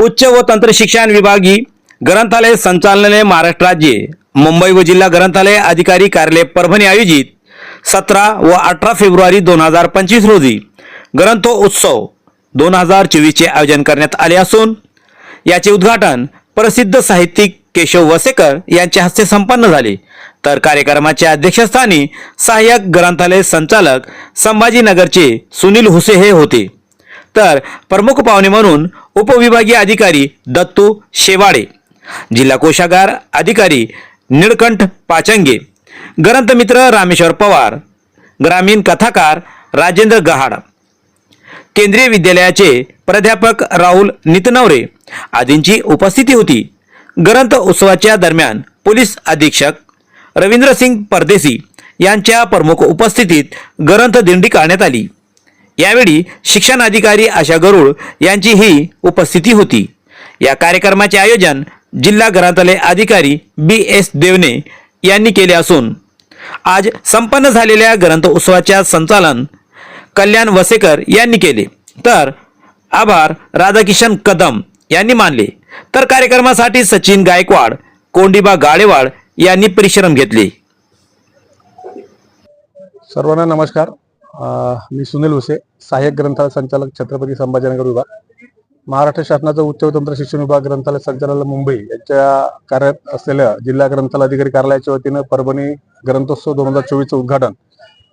उच्च व तंत्र शिक्षण विभागी ग्रंथालय संचालनालय महाराष्ट्र राज्य मुंबई व जिल्हा ग्रंथालय अधिकारी कार्यालय परभणी आयोजित सतरा व अठरा फेब्रुवारी दोन हजार पंचवीस रोजी ग्रंथोत्सव दोन हजार चोवीसचे आयोजन करण्यात आले असून याचे उद्घाटन प्रसिद्ध साहित्यिक केशव वसेकर यांच्या हस्ते संपन्न झाले. तर कार्यक्रमाच्या अध्यक्षस्थानी सहाय्यक ग्रंथालय संचालक संभाजीनगरचे सुनील हुसे हे होते. तर प्रमुख पाहुणे म्हणून उपविभागीय अधिकारी दत्तू शेवाडे जिल्हा कोशागार अधिकारी निळकंठ पाचंगे ग्रंथमित्र रामेश्वर पवार ग्रामीण कथाकार राजेंद्र गहाड केंद्रीय विद्यालयाचे प्राध्यापक राहुल नितनवरे आदींची उपस्थिती होती. ग्रंथ उत्सवाच्या दरम्यान पोलीस अधीक्षक रवींद्रसिंग परदेसी यांच्या प्रमुख उपस्थितीत ग्रंथ दिंडी काढण्यात आली. यावेळी शिक्षण अधिकारी आशा गरुड यांची ही उपस्थिती होती. या कार्यक्रमाचे आयोजन जिल्हा ग्रंथालय अधिकारी बी एस देवने यांनी केले असून आज संपन्न झालेल्या ग्रंथ उत्सवाच्या संचालन कल्याण वसेकर यांनी केले. तर आभार राधाकिशन कदम यांनी मानले. तर कार्यक्रमासाठी सचिन गायकवाड कोंडिबा गाळेवाड यांनी परिश्रम घेतले. सर्वांना नमस्कार. मी सुनील हुसे सहाय्यक ग्रंथालय संचालक छत्रपती संभाजीनगर विभाग. महाराष्ट्र शासनाचा उच्च व तंत्र शिक्षण विभाग ग्रंथालय संचालनालय मुंबई यांच्या कार्यात असलेल्या जिल्हा ग्रंथालय अधिकारी कार्यालयाच्या वतीनं परभणी ग्रंथोत्सव दोन हजार चोवीसचं उद्घाटन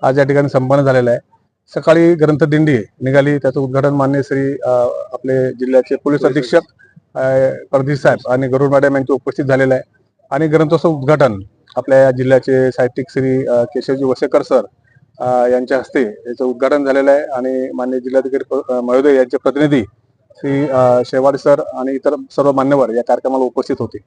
आज या ठिकाणी संपन्न झालेलं आहे. सकाळी ग्रंथदिंडी निघाली. त्याचं उद्घाटन मान्य श्री आपले जिल्ह्याचे पोलीस अधीक्षक परदेश साहेब आणि गरुड मॅडम यांचे उपस्थित झालेलं आहे. आणि ग्रंथोत्सव उद्घाटन आपल्या या जिल्ह्याचे साहित्यिक श्री केशवजी वसेकर सर यांच्या हस्ते याचं उद्घाटन झालेलं आहे. आणि मान्य जिल्हाधिकारी महोदय यांचे प्रतिनिधी श्री शेवाडी सर आणि इतर सर्व मान्यवर या कार्यक्रमाला उपस्थित होते.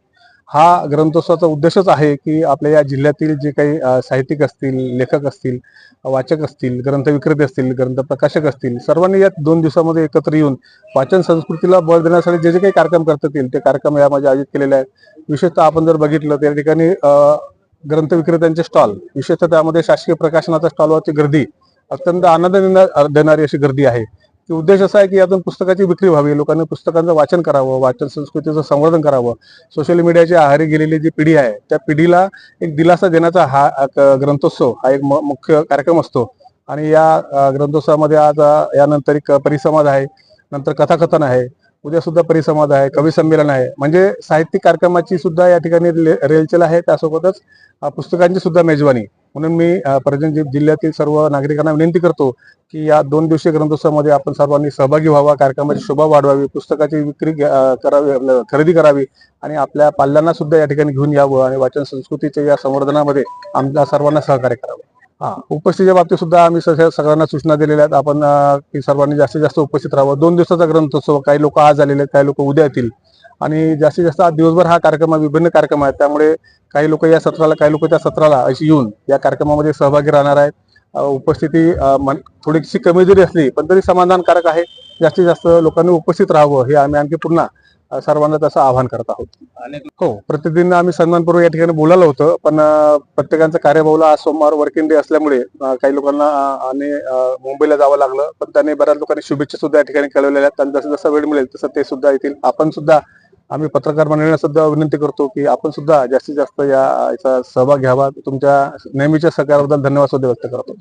हा ग्रंथोत्सवाचा उद्देशच आहे की आपल्या या जिल्ह्यातील जे काही साहित्यिक असतील लेखक असतील वाचक असतील ग्रंथ विक्रेते असतील ग्रंथ प्रकाशक असतील सर्वांनी या दोन दिवसामध्ये एकत्र येऊन वाचन संस्कृतीला बळ देण्यासाठी जे जे काही कार्यक्रम करता येतील ते कार्यक्रम यामध्ये आयोजित केलेले आहेत. विशेषतः आपण जर बघितलं तर ठिकाणी ग्रंथ विक्रेत्यांचे स्टॉल विशेषतः त्यामध्ये शासकीय प्रकाशनाच्या स्टॉलवरची गर्दी अत्यंत आनंद देणार- देणारी अशी गर्दी आहे. की उद्देश असा आहे की यातून पुस्तकाची विक्री व्हावी लोकांनी पुस्तकांचं वाचन करावं वाचन संस्कृतीचं संवर्धन करावं. सोशल मीडियाच्या आहारी गेलेली जी पिढी आहे त्या पिढीला एक दिलासा देण्याचा हा ग्रंथोत्सव हा एक म- मुख्य कार्यक्रम असतो. आणि या ग्रंथोत्सवामध्ये आज यानंतर एक परिसंवाद आहे. नंतर कथाकथन आहे. उद्या सुद्धा परिसंवाद आहे कवी संमेलन आहे. म्हणजे साहित्यिक कार्यक्रमाची सुद्धा या ठिकाणी रेलचेल आहे त्यासोबतच पुस्तकांची सुद्धा मेजवानी. म्हणून मी अ, जिल्ह्यातील सर्व नागरिकांना विनंती करतो की या दोन दिवसीय ग्रंथोत्सवामध्ये आपण सर्वांनी सहभागी व्हावा कार्यक्रमाची शोभा वाढवावी पुस्तकाची विक्री करावी आपलं खरेदी करावी आणि आपल्या पाल्यांना सुद्धा या ठिकाणी घेऊन यावं आणि वाचन संस्कृतीच्या या संवर्धनामध्ये आमच्या सर्वांना सहकार्य करावं. हा उपस्थितीच्या बाबतीत सुद्धा आम्ही सगळ्यांना सूचना दिलेल्या आहेत. आपण की सर्वांनी जास्तीत जास्त उपस्थित राहावं. दोन दिवसाचा ग्रंथोत्सव काही लोक आज आलेले आहेत काही लोक उद्या येतील. आणि जास्तीत जास्त आज दिवसभर हा कार्यक्रम विभिन्न कार्यक्रम आहेत. त्यामुळे काही लोक या सत्राला काही लोक त्या सत्राला अशी येऊन या कार्यक्रमामध्ये सहभागी राहणार आहेत. उपस्थिती मन- थोडीशी कमी जरी असली पण तरी समाधानकारक आहे. जास्तीत जास्त लोकांनी उपस्थित राहावं हे आम्ही आणखी पुन्हा सर्वांना त्याचं आवाहन करत आहोत. हो प्रतिदिन आम्ही सन्मानपूर्वक या ठिकाणी बोलायला होतं पण प्रत्येकांचं कार्यबहुल आज सोमवार वर्किंग डे असल्यामुळे काही लोकांना आणि मुंबईला जावं लागलं पण त्यांनी बऱ्याच लोकांनी शुभेच्छा सुद्धा या ठिकाणी कळवलेल्या आहेत. त्यांना जसं जसं वेळ मिळेल तसं ते सुद्धा येतील. आपण सुद्धा आम्ही पत्रकार मंडळींना सुद्धा विनंती करतो की आपण सुद्धा जास्तीत जास्त या याचा सहभाग घ्यावा. तुमच्या नेहमीच्या सहकार्याबद्दल धन्यवाद सुद्धा व्यक्त करतो.